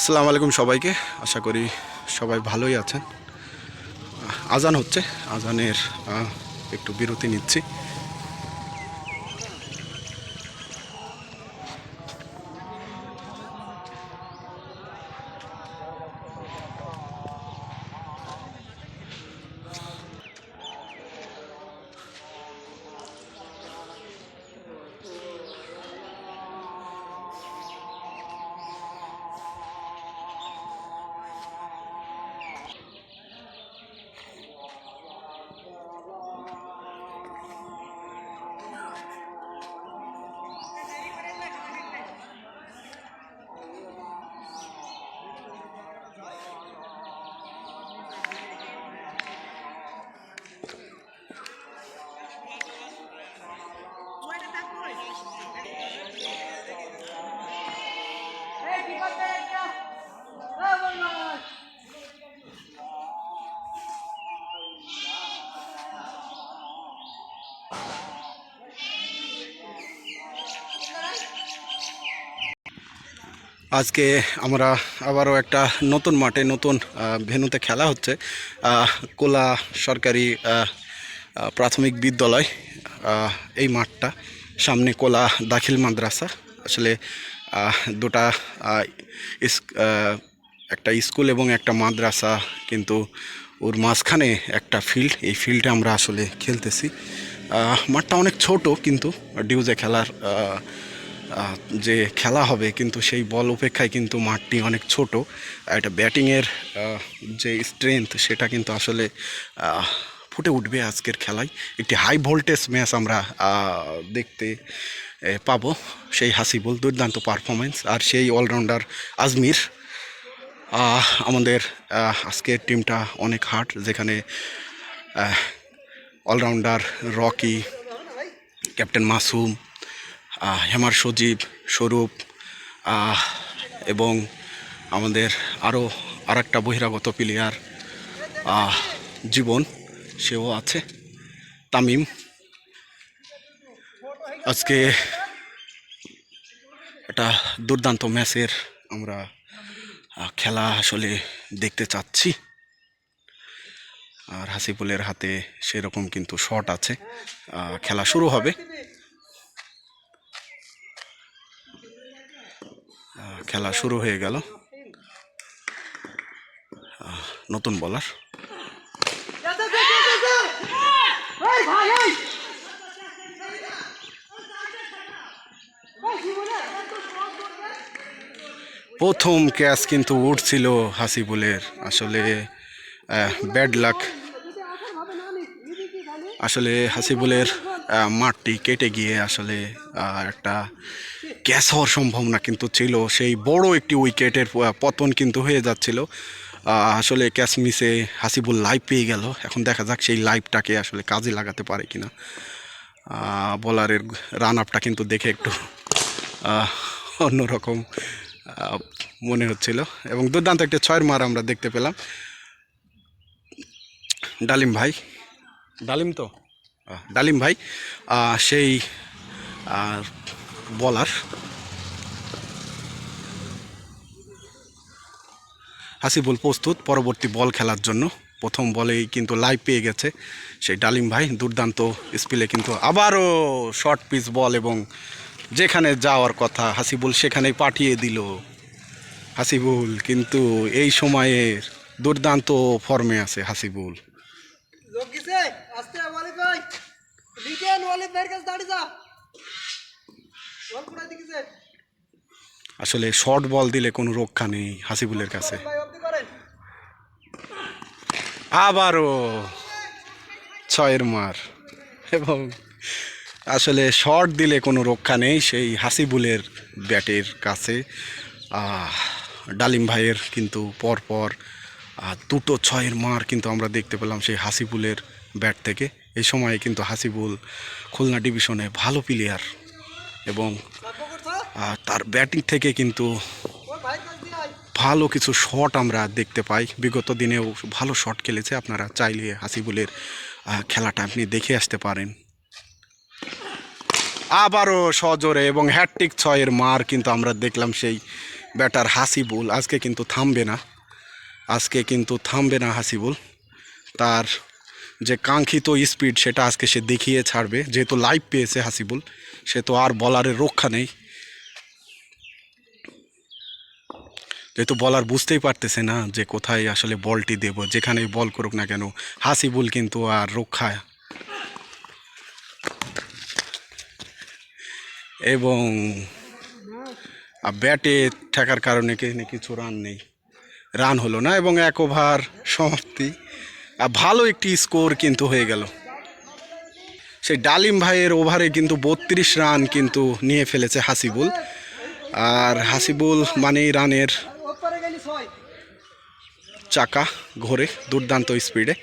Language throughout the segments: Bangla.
আসসালামু আলাইকুম সবাইকে। আশা করি সবাই ভালোই আছেন। আজান হচ্ছে। আজানের একটু বিরতি নিচ্ছি। আজকে আমরা আবারও একটা নতুন মাঠে নতুন আহ, ভেন্যুতে খেলা হচ্ছে কোলা সরকারি প্রাথমিক বিদ্যালয় এই মাঠটা সামনে কোলা দাখিল মাদ্রাসা। আসলে দুটা একটা স্কুল এবং একটা মাদ্রাসা কিন্তু ওর মাঝখানে একটা ফিল্ড এই ফিল্ডে আমরা আসলে খেলতেছি। মাঠটা অনেক ছোট কিন্তু ডিউজে খেলার যে খেলা হবে, কিন্তু সেই বল অপেক্ষায় কিন্তু মাঠটি অনেক ছোট। এটা ব্যাটিংয়ের যে স্ট্রেংথ সেটা কিন্তু আসলে ফুটে উঠবে আজকের খেলায়। একটি হাই ভোল্টেজ ম্যাচ আমরা দেখতে পাবো। সেই হাসিবুল দুর্দান্ত পারফরমেন্স আর সেই অলরাউন্ডার আজমির আমাদের আজকের টিমটা অনেক হার্ড যেখানে allrounder Rocky captain Masum hammer Sajib Swarup এবং আমাদের আরও আর একটা বহিরাগত প্লেয়ার জীবন, সেও আছে, তামিম। আজকে একটা দুর্দান্ত ম্যাচের আমরা খেলা আসলে দেখতে চাচ্ছি। আর হাসিপুলের হাতে সেরকম কিন্তু শট আছে। খেলা শুরু হবে। খেলা শুরু হয়ে গেল। নতুন বলার প্রথম ক্যাচ কিন্তু উঠছিল হাসিবুলের। আসলে ব্যাড লাক আসলে হাসিবুলের মাঠটি কেটে গিয়ে আসলে একটা ক্যাচ হওয়ার সম্ভাবনা কিন্তু ছিল। সেই বড় একটি উইকেটের পতন কিন্তু হয়ে যাচ্ছিল। আসলে ক্যাচ মিসে হাসিবুল লাইভ পেয়ে গেল। এখন দেখা যাক সেই লাইভটাকে আসলে কাজে লাগাতে পারে কিনা। বলারের রান আপটা কিন্তু দেখে একটু অন্যরকম মনে হচ্ছিল। এবং দুর্দান্ত একটা ছয়ের মার আমরা দেখতে পেলাম। ডালিম ভাই। ডালিম তো। ডালিম ভাই। সেই আহ, বলার। হাসিবুল প্রস্তুত পরবর্তী বল খেলার জন্য। প্রথম বলেই কিন্তু লাইভ পেয়ে গেছে সেই ডালিম ভাই। দুর্দান্ত স্পিলে কিন্তু আবারও শর্ট পিচ বল এবং যেখানে যাওয়ার কথা হাসিবুল সেখানেই পাঠিয়ে দিল। হাসিবুল কিন্তু এই সময়ের দুর্দান্ত ফর্মে আছে হাসিবুল। কাছে দাঁড়িয়ে যা। আসলে শর্ট বল দিলে কোনো রক্ষা নেই হাসিবুলের কাছে। আবারও ছয়ের মার। এবং আসলে শর্ট দিলে কোনো রক্ষা নেই সেই হাসিবুলের ব্যাটের কাছে। ডালিম ভাইয়ের কিন্তু পরপর দুটো ছয়ের মার কিন্তু আমরা দেখতে পেলাম সেই হাসিবুলের ব্যাট থেকে। এই সময়ে কিন্তু হাসিবুল খুলনা ডিভিশনে ভালো প্লেয়ার এবং তার ব্যাটিং থেকে কিন্তু ভালো কিছু শট আমরা দেখতে পাই। বিগত দিনেও ভালো শট খেলেছে আপনারা চাইলে হাসিবুলের খেলাটা আপনি দেখে আসতে পারেন। আবারও সজোরে এবং হ্যাট্রিক ছয়ের মার কিন্তু আমরা দেখলাম সেই ব্যাটার হাসিবুল আজকে কিন্তু থামবে না। আজকে কিন্তু থামবে না হাসিবুল তার যে কাঙ্ক্ষিত স্পিড সেটা আজকে সে দেখিয়ে ছাড়বে। যেহেতু লাইভ পেয়েছে হাসিবুল সে তো আর বলারের রক্ষা নেই। যেহেতু বলার বুঝতেই পারতেছে না যে কোথায় আসলে বলটি দেব, যেখানেই বল করুক না কেন। হাসিবুল কিন্তু আর রক্ষা। এবং ব্যাটে ঠেকার কারণে কিছু রান নেই। রান হলো না এবং এক ওভার সমাপ্তি। আর ভালো একটি স্কোর কিন্তু হয়ে গেল। সেই ডালিম ভাইয়ের ওভারে কিন্তু বত্রিশ রান কিন্তু নিয়ে ফেলেছে হাসিবুল। আর হাসিবুল মানেই রানের চাকা ঘোরে দুর্দান্ত স্পিডে।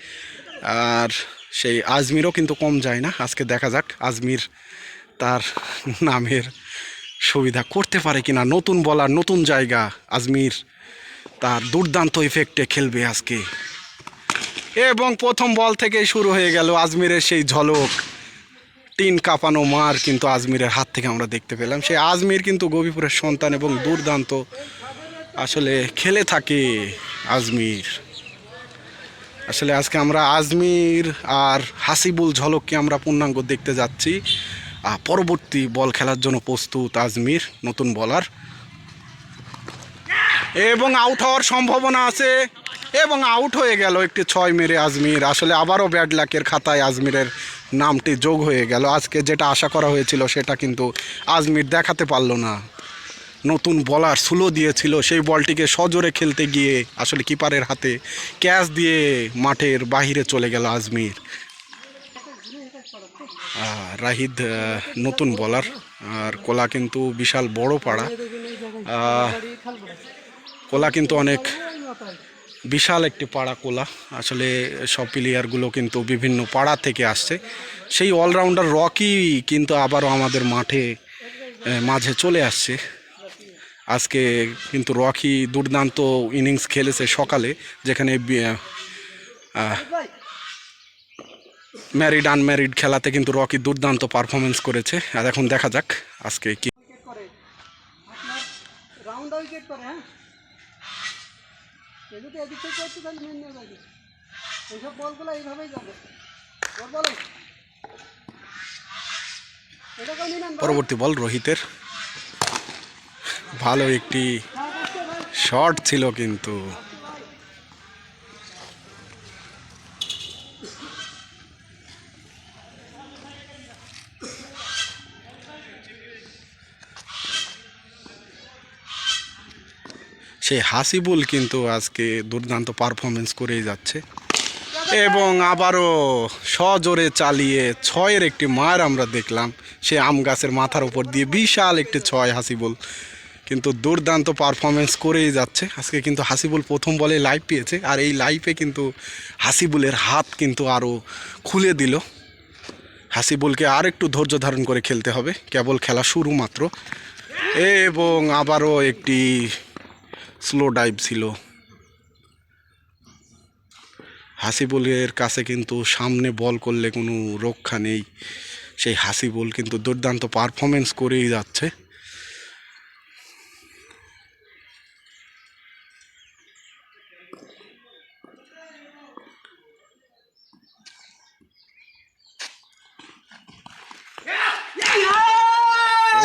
আর সেই আজমিরও কিন্তু কম যায় না। আজকে দেখা যাক আজমির তার নামের সুবিধা করতে পারে কিনা। নতুন বলার নতুন জায়গা আজমির তার দুর্দান্ত ইফেক্টে খেলবে আজকে। এবং প্রথম বল থেকেই শুরু হয়ে গেল আজমিরের সেই ঝলক। টিন কাঁপানো মার কিন্তু আজমিরের হাত থেকে আমরা দেখতে পেলাম। সেই আজমির কিন্তু গবিপুরের সন্তান এবং দুর্দান্ত আসলে খেলে থাকে আজমির। আসলে আজকে আমরা আজমির আর হাসিবুল ঝলককে আমরা পূর্ণাঙ্গ দেখতে যাচ্ছি। পরবর্তী বল খেলার জন্য প্রস্তুত আজমির, নতুন বলার। এবং আউট হওয়ার সম্ভাবনা আছে এবং আউট হয়ে গেল একটি ছয় মেরে আজমির। আসলে আবারও ব্যাড লাকের খাতায় আজমিরের নামটি যোগ হয়ে গেল। আজকে যেটা আশা করা হয়েছিল সেটা কিন্তু আজমির দেখাতে পারল না। নতুন বলার সুলো দিয়েছিল, সেই বলটিকে সজোরে খেলতে গিয়ে আসলে কিপারের হাতে ক্যাচ দিয়ে মাঠের বাহিরে চলে গেল আজমির। রাহিদ নতুন বলার আর কোলা কিন্তু বিশাল বড় পাড়া। কোলা কিন্তু অনেক বিশাল একটি পাড়া কোলা আসলে সব প্লেয়ারগুলো কিন্তু বিভিন্ন পাড়া থেকে আসছে। সেই অলরাউন্ডার রকি কিন্তু আবারও আমাদের মাঠে মাঝে চলে আসছে। আজকে কিন্তু রকি দুর্দান্ত ইনিংস খেলেছে সকালে, যেখানে ম্যারিড আনম্যারিড খেলাতে কিন্তু রকি দুর্দান্ত পারফরমেন্স করেছে। আর এখন দেখা যাক আজকে কি রাউন্ড উইকেট করে হ্যাঁ? এ যদি এদিক থেকে করতে তাহলে মেন নিয়ে যাবে এইসব বলগুলো এইভাবেই যাবে। বল বলো এটা পরবর্তী বল রোহিতের। ভালো একটি শট ছিল কিন্তু। সেই হাসিবুল কিন্তু আজকে দুর্দান্ত পারফরমেন্স করেই যাচ্ছে। এবং আবারও সজোরে চালিয়ে ছয়ের একটি মার আমরা দেখলাম। সে আম গাছের মাথার উপর দিয়ে বিশাল একটি ছয় হাসিবুল। কিন্তু দুর্দান্ত পারফরমেন্স করেই যাচ্ছে। আজকে কিন্তু হাসিবুল প্রথম বলে লাইভ পেয়েছে। আর এই লাইভে কিন্তু হাসিবুলের হাত কিন্তু আরও খুলে দিল। হাসিবুলকে আর একটু ধৈর্য ধারণ করে খেলতে হবে। কেবল খেলা শুরু মাত্র। এবং আবারও একটি স্লো ডাইভ ছিল। হাসিবুলের কাছে কিন্তু সামনে বল করলে কোনো রক্ষা নেই। সেই হাসিবুল কিন্তু দুর্দান্ত পারফরমেন্স করেই যাচ্ছে।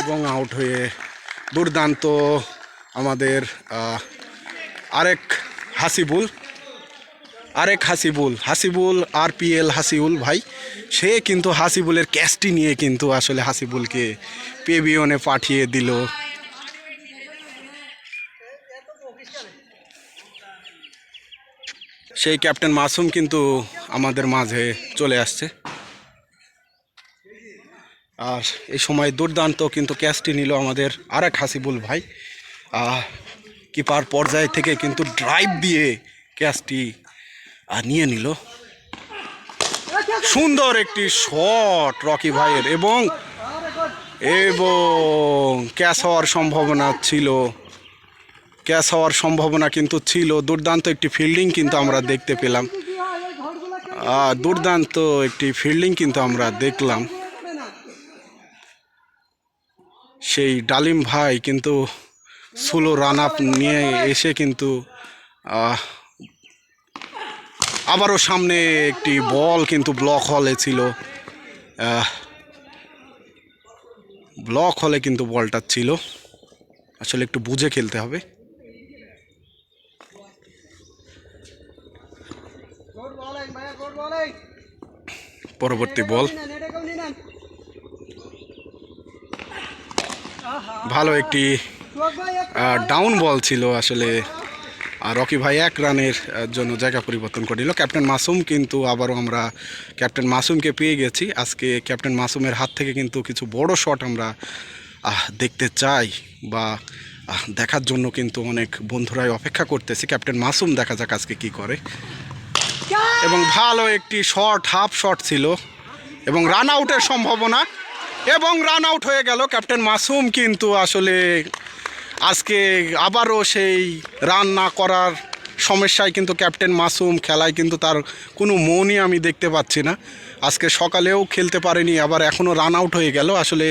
এবং আউট হয়ে দুর্দান্ত আমাদের আরেক হাসিবুল আরেক হাসিবুল হাসিবুল আরপিএল হাসিবুল ভাই, সে কিন্তু হাসিবুলের ক্যাচটি নিয়ে কিন্তু আসলে হাসিবুলকে পেবিয়নে পাঠিয়ে দিল। সেই ক্যাপ্টেন মাসুম কিন্তু আমাদের মাঝে চলে আসছে। আর এই সময় দুর্দান্ত কিন্তু ক্যাচটি নিল আমাদের আরেক হাসিবুল ভাই। কিপার পর্যায় থেকে কিন্তু ড্রাইভ দিয়ে ক্যাচটি নিয়ে নিল। সুন্দর একটি শট রকি ভাইয়ের এবং এবং ক্যাচ হওয়ার সম্ভাবনা ছিল। ক্যাচ হওয়ার সম্ভাবনা কিন্তু ছিল। দুর্দান্ত একটি ফিল্ডিং কিন্তু আমরা দেখতে পেলাম। দুর্দান্ত একটি ফিল্ডিং কিন্তু আমরা দেখলাম। সেই ডালিম ভাই কিন্তু স্লো রান আপ নিয়ে এসে কিন্তু আবারও সামনে একটি বল কিন্তু ব্লক হলে ছিল। ব্লক হলে কিন্তু বলটা ছিল। আসলে একটু বুঝে খেলতে হবে। পরবর্তী বল। ভালো একটি ডাউন বল ছিল আসলে। আর রকি ভাই এক রানের জন্য জায়গা পরিবর্তন করে দিল ক্যাপ্টেন মাসুম কিন্তু আবারও আমরা, ক্যাপ্টেন মাসুমকে পেয়ে গেছি। আজকে ক্যাপ্টেন মাসুমের হাত থেকে কিন্তু কিছু বড় শট আমরা দেখতে চাই বা দেখার জন্য কিন্তু অনেক বন্ধুরাই অপেক্ষা করতেছি। ক্যাপ্টেন মাসুম দেখা যাক আজকে কি করে। এবং ভালো একটি শট হাফ শট ছিল। এবং রান আউটের সম্ভাবনা। এবং রান আউট হয়ে গেল। ক্যাপ্টেন মাসুম কিন্তু আসলে আজকে আবারও সেই রান না করার সমস্যায় কিন্তু ক্যাপ্টেন মাসুম খেলায় কিন্তু তার কোনো মনই আমি দেখতে পাচ্ছি না। আজকে সকালেও খেলতে পারেনি, আবার এখনও রান আউট হয়ে গেল। আসলে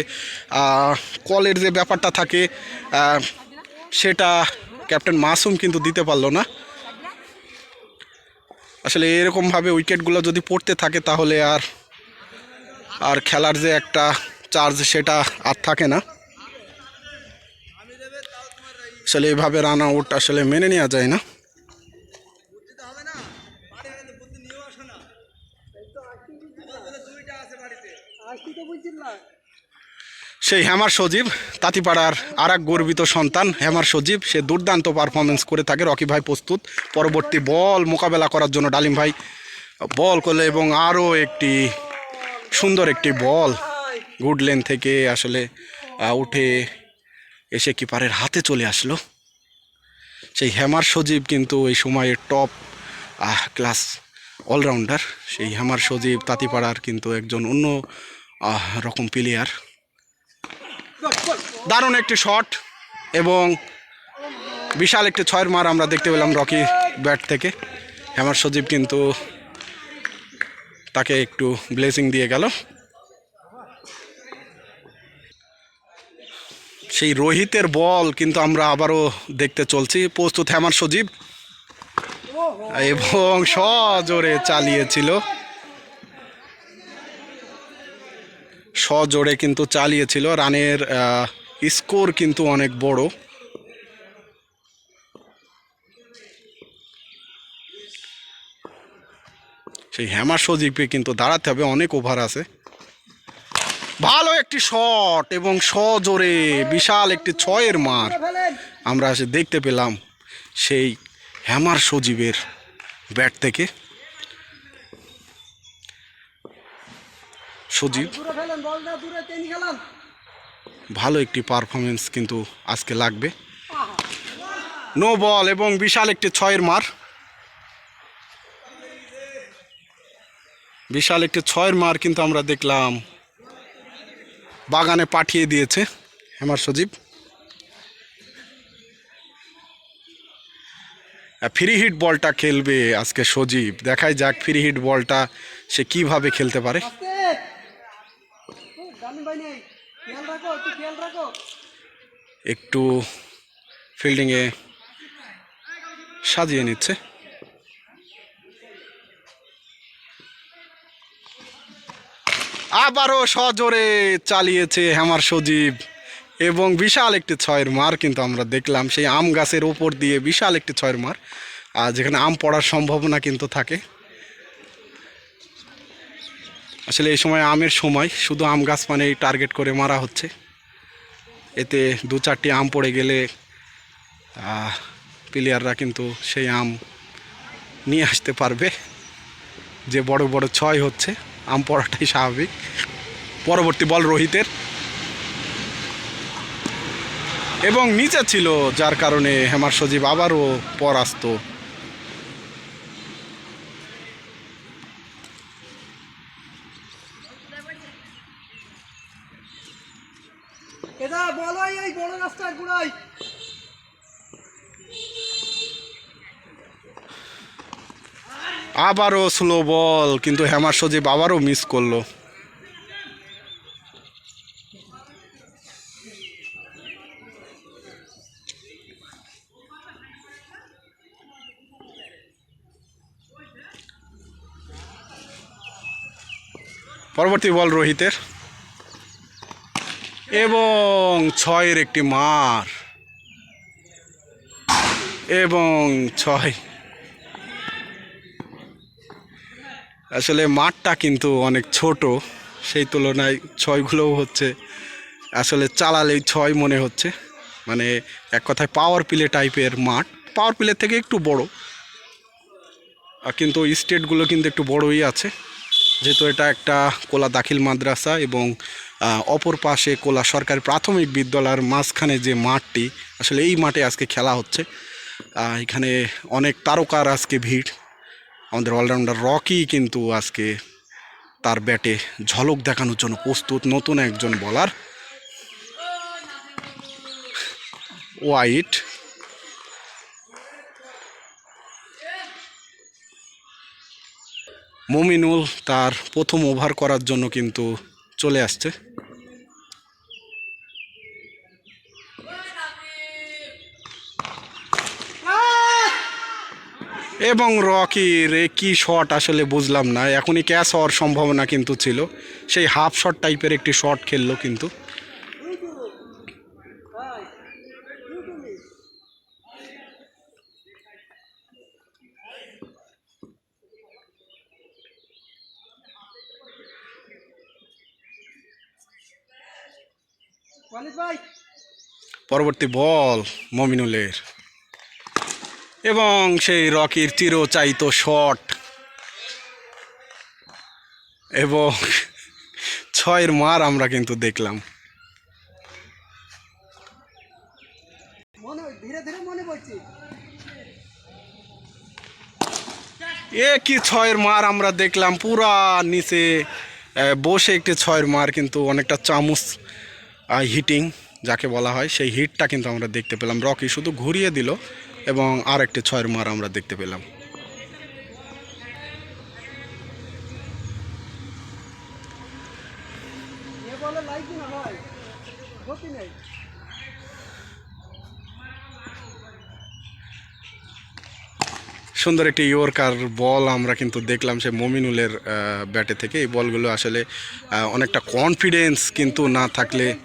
কলের যে ব্যাপারটা থাকে সেটা ক্যাপ্টেন মাসুম কিন্তু দিতে পারল না। আসলে এরকমভাবে উইকেটগুলো যদি পড়তে থাকে তাহলে আর আর খেলার যে একটা চার্জ সেটা আর থাকে না। আসলে এভাবে রান আউট আসলে মেনে নেওয়া যায় না। সেই হেমার সজীব, তাঁতিপাড়ার আর এক গর্বিত সন্তান হেমার সজীব, সে দুর্দান্ত পারফরমেন্স করে থাকে। রকি ভাই প্রস্তুত। পরবর্তী বল মোকাবেলা করার জন্য ডালিম ভাই বল করলে এবং আরও একটি সুন্দর একটি বল গুড লেন থেকে আসলে উঠে এসে কিপারের হাতে চলে আসলো? সেই হেমার সজীব কিন্তু এই সময়ের টপ ক্লাস অলরাউন্ডার সেই হেমার সজীব তাঁতিপাড়ার কিন্তু একজন অন্য রকম প্লেয়ার দারুণ একটি শট এবং বিশাল একটি ছয়ের মার আমরা দেখতে পেলাম রকি ব্যাট থেকে। হেমার সজীব কিন্তু তাকে একটু ব্লেসিং দিয়ে গেল। সেই রোহিতের বল কিন্তু আমরা আবারও দেখতে চলছি। প্রস্তুত হেমার সজীব। এবং সজোরে চালিয়েছিল। সজোরে কিন্তু চালিয়েছিল। রানের স্কোর কিন্তু অনেক বড়। সেই হেমার সজীবকে কিন্তু দাঁড়াতে হবে। অনেক ওভার আছে। ভালো একটি শট এবং সজোরে বিশাল একটি ছয়ের মার আমরা এসে দেখতে পেলাম সেই হ্যামার সজীবের ব্যাট থেকে। সজীব, ভালো একটি পারফরমেন্স কিন্তু আজকে লাগবে। নো বল এবং বিশাল একটি ছয়ের মার। বিশাল একটি ছয়ের মার কিন্তু আমরা দেখলাম। বাগানে পাঠিয়ে দিয়েছে হেমার সজীব। ফ্রি হিট বলটা খেলবে আজকে সজীব। দেখাই যাক ফ্রি হিট বলটা সে কীভাবে খেলতে পারে। একটু ফিল্ডিংয়ে সাজিয়ে নিচ্ছে। আবারও সজোরে চালিয়েছে হেমার সজীব। এবং বিশাল একটি ছয়ের মার কিন্তু আমরা দেখলাম। সেই আম গাছের ওপর দিয়ে বিশাল একটি ছয়ের মার। আর যেখানে আম পড়ার সম্ভাবনা কিন্তু থাকে। আসলে এই সময় আমের সময় শুধু আম গাছ মানেই টার্গেট করে মারা হচ্ছে। এতে দু চারটি আম পড়ে গেলে প্লেয়াররা কিন্তু সেই আম নিয়ে আসতে পারবে। যে বড় বড় ছয় হচ্ছে। আম পড়াটাই স্বাভাবিক। পরবর্তী বল রোহিতের। এবং নিচে ছিল, যার কারণে হেমার সজীব আবারও পরাস্ত। এটা বলো, এই বড় রাস্তার আবারও স্লো বল কিন্তু হ্যামার সজীব আবারও মিস করল। পরবর্তী বল রোহিতের। এবং ছয়ের একটি মার। এবং ছয় আসলে মাঠটা কিন্তু অনেক ছোট। সেই তুলনায় ছয়গুলোও হচ্ছে। আসলে চালালেই ছয় মনে হচ্ছে। মানে এক কথায় পাওয়ার প্লে টাইপের মাঠ। পাওয়ার প্লে থেকে একটু বড়। কিন্তু স্টেটগুলো কিন্তু একটু বড়ই আছে। যেহেতু এটা একটা কোলা দাখিল মাদ্রাসা এবং অপর পাশে কোলা সরকারি প্রাথমিক বিদ্যালয়ের মাঝখানে যে মাঠটি, আসলে এই মাঠে আজকে খেলা হচ্ছে। এখানে অনেক তারকার আজকে ভিড়। আমাদের অলরাউন্ডার রকি কিন্তু আজকে তার ব্যাটে ঝলক দেখানোর জন্য প্রস্তুত নতুন একজন বলার ওয়াইট। মমিনুল তার প্রথম ওভার করার জন্য কিন্তু চলে আসছে। এবং রকির কি শট আসলে বুঝলাম না। এখনই ক্যাচ হওয়ার সম্ভাবনা কিন্তু ছিল। সেই হাফ শট টাইপের একটি শট খেললো কিন্তু। পরবর্তী বল মমিনুলের। এবং সেই রকির চিরচাইতো শট। এবং ছয়ের মার আমরা কিন্তু দেখলাম। এ কি ছয়ের মার আমরা দেখলাম পুরা নিচে বসে একটি ছয়ের মার কিন্তু অনেকটা চামচ হিটিং যাকে বলা হয় সেই হিটটা কিন্তু আমরা দেখতে পেলাম। রকি শুধু ঘুরিয়ে দিল এবং আর একটি ছয়ের মার আমরা দেখতে পেলাম। সুন্দর একটি ইয়র্কার বল আমরা কিন্তু দেখলাম সে মমিনুলের ব্যাটে থেকে। এই বলগুলো আসলে অনেকটা কনফিডেন্স কিন্তু না থাকলে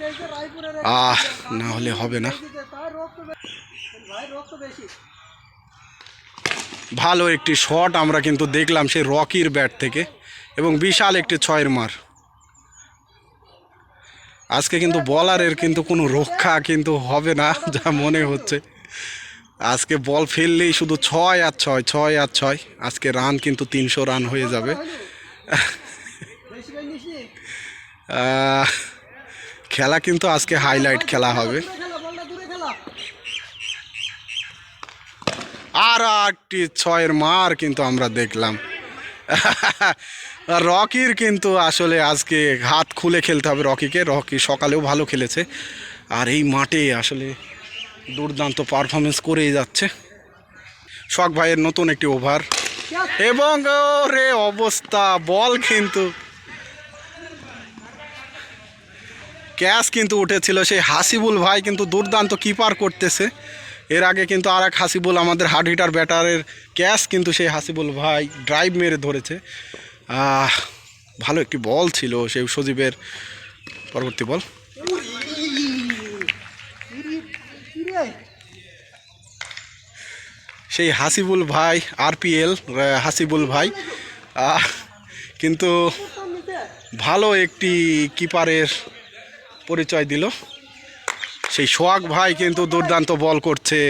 আহ না হলে হবে না দিকে তার রক্ত বে- ভাই রক্ত বেশি ভালো একটি শট আমরা কিন্তু দেখলাম সেই রকির ব্যাট থেকে এবং বিশাল একটি ছয়ের মার। আজকে কিন্তু বলারের কিন্তু কোনো রক্ষা কিন্তু হবে না যা মনে হচ্ছে। আজকে বল ফেললেই শুধু ছয় আর ছয় ছয় আর ছয়। আজকে রান কিন্তু তিনশো রান হয়ে যাবে। খেলা কিন্তু আজকে হাইলাইট খেলা হবে দূরে খেলা বলটা দূরে খেলা আর একটি ছয়ের মার কিন্তু আমরা দেখলাম। রকির কিন্তু আসলে আজকে হাত খুলে খেলতে হবে রকিকে। রকি সকালেও ভালো খেলেছে। আর এই মাঠে আসলে দুর্দান্ত পারফরমেন্স করেই যাচ্ছে। শখ ভাইয়ের নতুন একটি ওভার। এবং রে অবস্থা, বল কিন্তু। ক্যাচ কিন্তু উঠেছিল সেই হাসিবুল ভাই কিন্তু দুর্দান্ত কিপার করতেছে। এর আগে কিন্তু আর এক হাসিবুল, আমাদের হার্ড হিটার ব্যাটারের ক্যাচ কিন্তু সেই হাসিবুল ভাই ড্রাইভ মেরে ধরেছে। ভালো একটি বল ছিল সেই সজীবের। পরবর্তী বল। সেই হাসিবুল ভাই, আরপিএল হাসিবুল ভাই। কিন্তু ভালো একটি কিপারের পরিচয় দিল। সেই সোহাগ ভাই কিন্তু দুর্দান্ত বল করছে।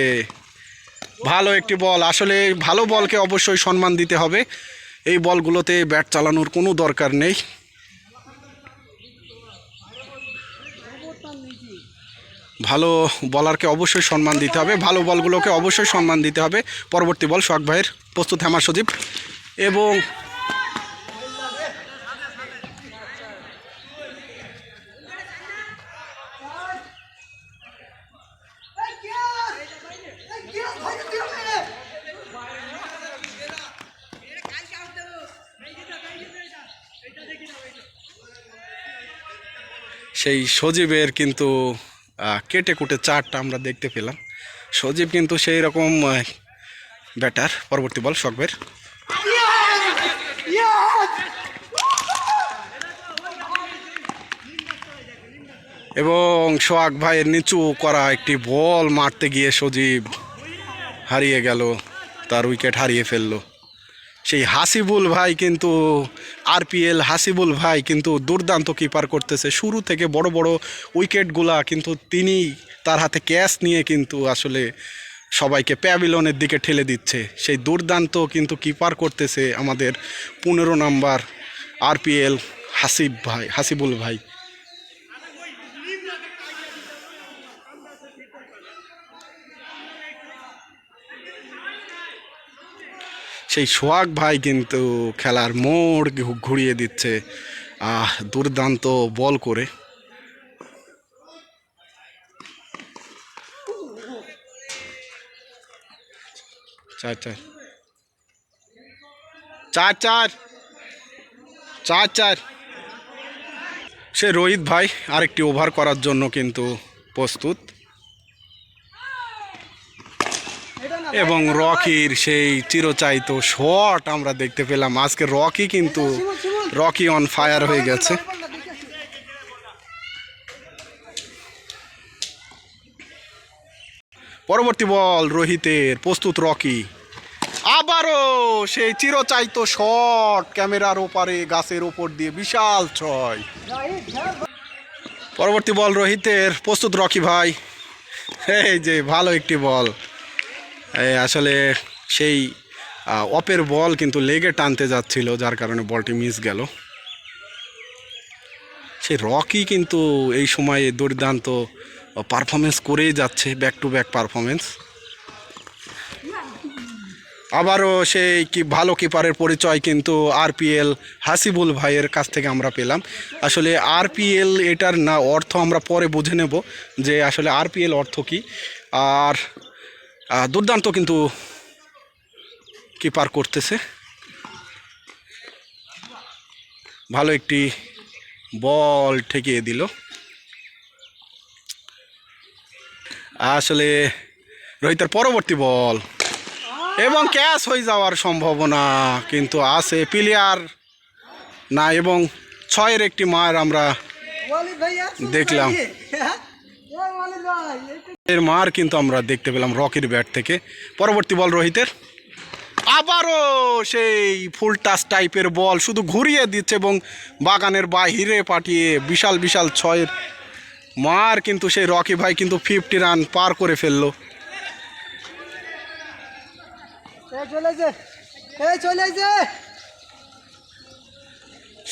ভালো একটি বল। আসলে ভালো বলকে অবশ্যই সম্মান দিতে হবে। এই বলগুলোতে ব্যাট চালানোর কোনো দরকার নেই। ভালো বলারকে অবশ্যই সম্মান দিতে হবে। ভালো বলগুলোকে অবশ্যই সম্মান দিতে হবে। পরবর্তী বল সোহাগ ভাইয়ের। প্রস্তুত হেমার সজীব। এবং সেই সজীবের কিন্তু কেটে কুটে চারটা আমরা দেখতে পেলাম। সজীব কিন্তু সেই রকম ব্যাটার, পরবর্তী বল, শখবের। এবং সোহাগ ভাইয়ের নিচু করা একটি বল মারতে গিয়ে সজীব হারিয়ে গেল, তার উইকেট হারিয়ে ফেলল। সেই হাসিবুল ভাই কিন্তু আরপিএল হাসিবুল ভাই কিন্তু দুর্দান্ত কিপার করতেছে। শুরু থেকে বড় বড় উইকেটগুলা কিন্তু তিনি তার হাতে ক্যাচ নিয়ে কিন্তু আসলে সবাইকে প্যাবিলনের দিকে ঠেলে দিচ্ছে। সেই দুর্দান্ত কিন্তু কিপার করতেছে আমাদের পনেরো নাম্বার আরপিএল হাসিব ভাই, হাসিবুল ভাই। সেই সোহাগ ভাই কিন্তু খেলার মোড় ঘুরিয়ে দিচ্ছে। আহ, দুর্দান্ত বল করে। চার। চার চার। চার চার। সে রোহিত ভাই আরেকটি ওভার করার জন্য কিন্তু প্রস্তুত এটা না এবং রকির সেই চিরচাইতো শট আমরা দেখতে পেলাম। আজকে রকি কিন্তু রকি অন ফায়ার হয়ে গেছে। পরবর্তী বল রোহিতের, প্রস্তুত রকি। আবারও সেই চিরচাইতো শট ক্যামেরার ওপারে, গাছের ওপর দিয়ে বিশাল ছয়। পরবর্তী বল রোহিতের, প্রস্তুত রকি ভাই। এই যে ভালো একটি বল। আসলে সেই অপের বল কিন্তু লেগে টানতে যাচ্ছিল, যার কারণে বলটি মিস গেল। সেই রকি কিন্তু এই সময়ে দুর্দান্ত পারফরমেন্স করেই যাচ্ছে ব্যাক টু ব্যাক পারফরমেন্স। আবারও সেই কি, ভালো কিপারের পরিচয় কিন্তু আরপিএল হাসিবুল ভাইয়ের কাছ থেকে আমরা পেলাম। আসলে আরপিএল এটার না অর্থ আমরা পরে বুঝে নেব যে আসলে আরপিএল অর্থ কি। আর দুর্দান্ত কিন্তু কিপার করতেছে। ভালো একটি বল ঠেকিয়ে দিল। আসলে রোহিতের পরবর্তী বল। এবং ক্যাচ হয়ে যাওয়ার সম্ভাবনা কিন্তু আছে, প্লেয়ার না, এবং ছয়ের একটি মার আমরা দেখলাম। এর মার কিন্তু আমরা দেখতে পেলাম রকির ব্যাট থেকে। পরবর্তী বল রোহিতের। আবারও সেই ফুল টাচ টাইপের বল শুধু ঘুরিয়ে দিচ্ছে এবং বাগানের বাহিরে পাঠিয়ে বিশাল বিশাল ছয়ের মার কিন্তু সেই রকি ভাই কিন্তু ফিফটি রান পার করে ফেলল।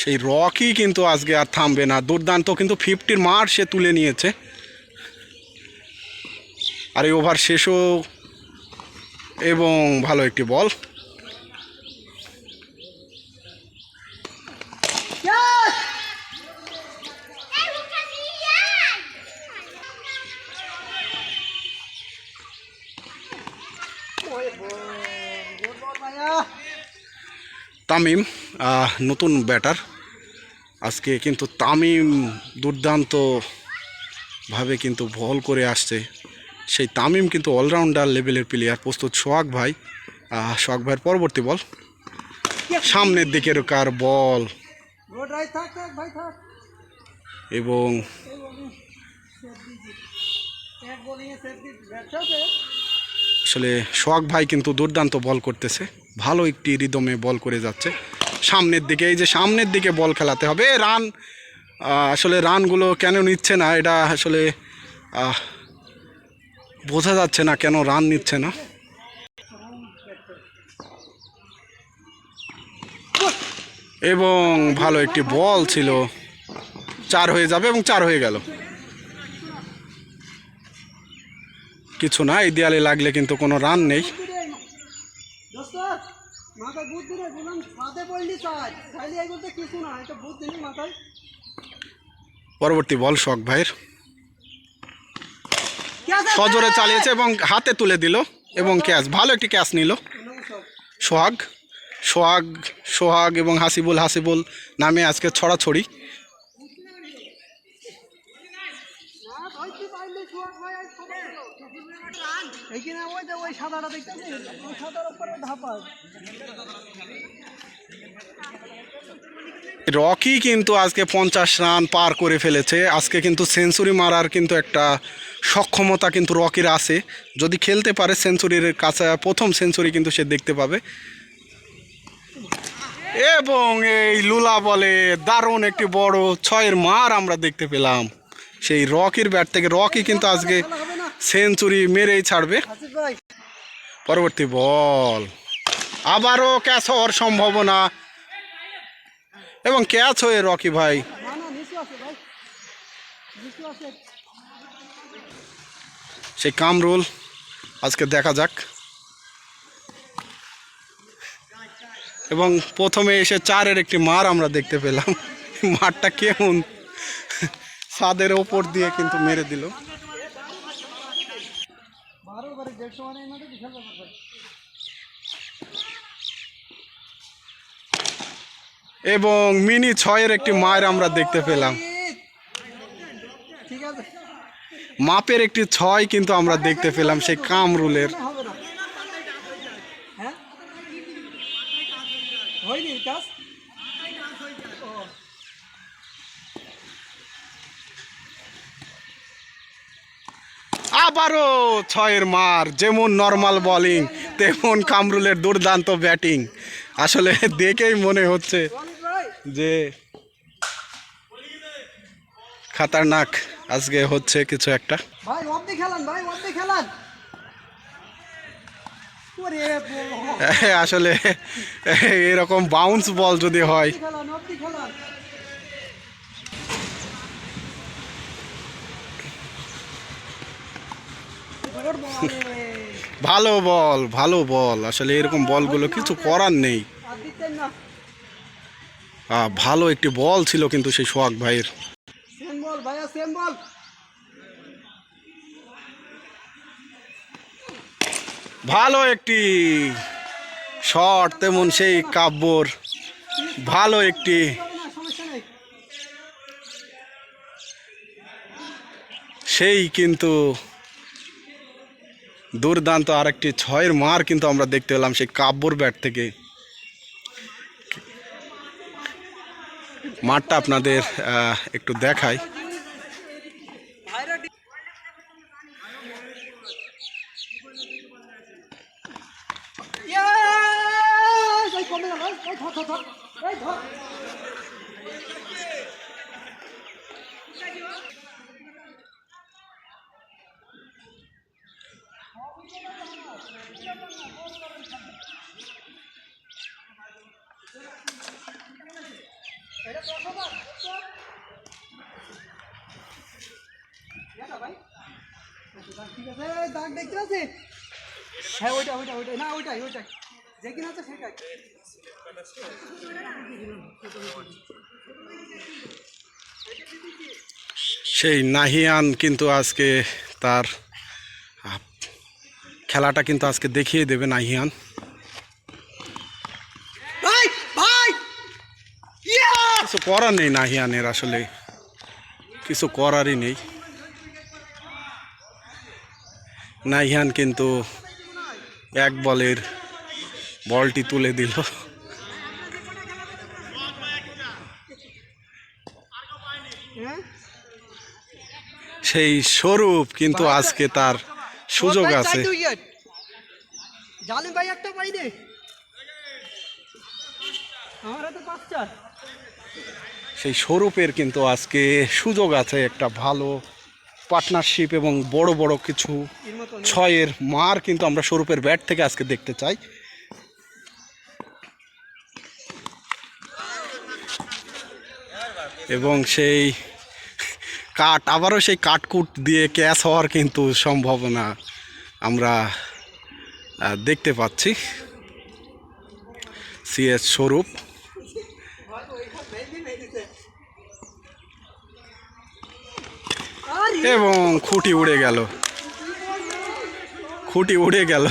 সেই রকি কিন্তু আজকে আর থামবে না। দুর্দান্ত কিন্তু ফিফটির মার সে তুলে নিয়েছে। আর এই ওভার শেষও এবং ভালো একটি বল। তামিম নতুন ব্যাটার। আজকে কিন্তু তামিম দুর্দান্ত ভাবে কিন্তু বল করে আসছে। সেই তামিম কিন্তু অলরাউন্ডার লেভেলের প্লেয়ার প্রস্তুত। সোহাগ ভাই সোহাগ ভাইয়ের পরবর্তী বল। সামনের দিকের কার বল। এবং আসলে সোহাগ ভাই কিন্তু দুর্দান্ত বল করতেছে। ভালো একটি রিদমে বল করে যাচ্ছে। সামনের দিকে, এই যে সামনের দিকে বল খেলাতে হবে। রান আসলে রানগুলো কেন নিচ্ছে না, এটা আসলে বোঝা যাচ্ছে না কেন রান নিচ্ছে না। এবং ভালো একটি বল ছিল। চার হয়ে যাবে এবং চার হয়ে গেল। কিছু না এই দেয়ালে লাগলে কিন্তু কোনো রান নেই। পরবর্তী বল শখ ভাইয়ের! সজোরে চালিয়েছে এবং হাতে তুলে দিল এবং ক্যাচ, ভালো একটি ক্যাচ নিল। সোহাগ সোহাগ সোহাগ এবং হাসিবুল হাসিবুল নামে আজকে ছড়াছড়ি। ওই সাদাটা উপরে ধাপা রকি কিন্তু আজকে পঞ্চাশ রান পার করে ফেলেছে। আজকে কিন্তু সেঞ্চুরি মারার কিন্তু একটা সক্ষমতা কিন্তু রকির আছে। যদি খেলতে পারে সেঞ্চুরির কাছে, প্রথম সেঞ্চুরি কিন্তু সে দেখতে পাবে। এবং এই লুলা বলে দারুণ একটি বড় ছয়ের মার আমরা দেখতে পেলাম। সেই রকির ব্যাট থেকে রকি কিন্তু আজকে সেঞ্চুরি মেরেই ছাড়বে। পরবর্তী বল। আবারও ক্যাচ হওয়ার সম্ভাবনা। এবং ক্যাচ হয়ে রকি ভাই। সেই কামরুল আজকে দেখা যাক। এবং প্রথমে এসে চারের একটি মার আমরা দেখতে পেলাম। মারটা কেমন? ছাদের ওপর দিয়ে কিন্তু মেরে দিল। এবং মিনি ছয়ের একটি মায়ের আমরা দেখতে পেলাম। মাপের একটি ছয় কিন্তু আমরা দেখতে পেলাম, সেই কামরুলের। আবারও ছয়ের মার, যেমন নর্মাল বোলিং তেমন কামরুলের দুর্দান্ত ব্যাটিং আসলে দেখেই মনে হচ্ছে যে খাতারনাক আজকে হচ্ছে কিছু একটা। ভাই অব্দি খেলান ভাই অব্দি খেলান। আসলে এরকম বাউন্স বল যদি হয়। ভালো বল ভালো বল আসলে এরকম বলগুলো কিছু করার নেই। ভালো একটি বল ছিল কিন্তু সেই সোহাগ ভাইয়ের। ভালো একটি শট তেমন সেই কাব্যর। ভালো একটি সেই কিন্তু দুর্দান্ত আরেকটি ছয়ের মার কিন্তু আমরা দেখতে পেলাম সেই কাব্যর ব্যাট থেকে। মাঠটা আপনাদের একটু দেখাই ভাইরা ডি- Yes! এই কমে গেল, এই, এই ধর, ধর, ধর, এই ধর। এটা প্রথমবার, তো। এটা ভাই ঠিক আছে এই দাগ দেখতে আছে হ্যাঁ ওইটা ওইটা ওইটা না ওইটাই ওইটাই যে কিনা আছে সেটাই সেই নাহিয়ান কিন্তু আজকে তার আহ, খেলাটা কিন্তু আজকে দেখিয়ে দেবে নাহিয়ান ভাই ভাই ইয়া কিছু করার নেই নাহিয়ানের আসলে। কিছু করারই নেই। নাহিয়ান কিন্তু এক বলের বলটি তুলে দিল। সেই স্বরূপ কিন্তু আজকে তার সুযোগ আছে। ভাই একটা আমার হাতে পাঁচ চার। সেই স্বরূপের কিন্তু আজকে সুযোগ আছে একটা ভালো পার্টনারশিপ এবং বড় বড় কিছু ছয়ের মার কিন্তু আমরা স্বরূপের ব্যাট থেকে আজকে দেখতে চাই। এবং সেই কাট আবারও সেই কাটকুট দিয়ে ক্যাচ হওয়ার কিন্তু সম্ভাবনা আমরা দেখতে পাচ্ছি। সিএস স্বরূপ। এবং খুঁটি উড়ে গেল। খুঁটি উড়ে গেল।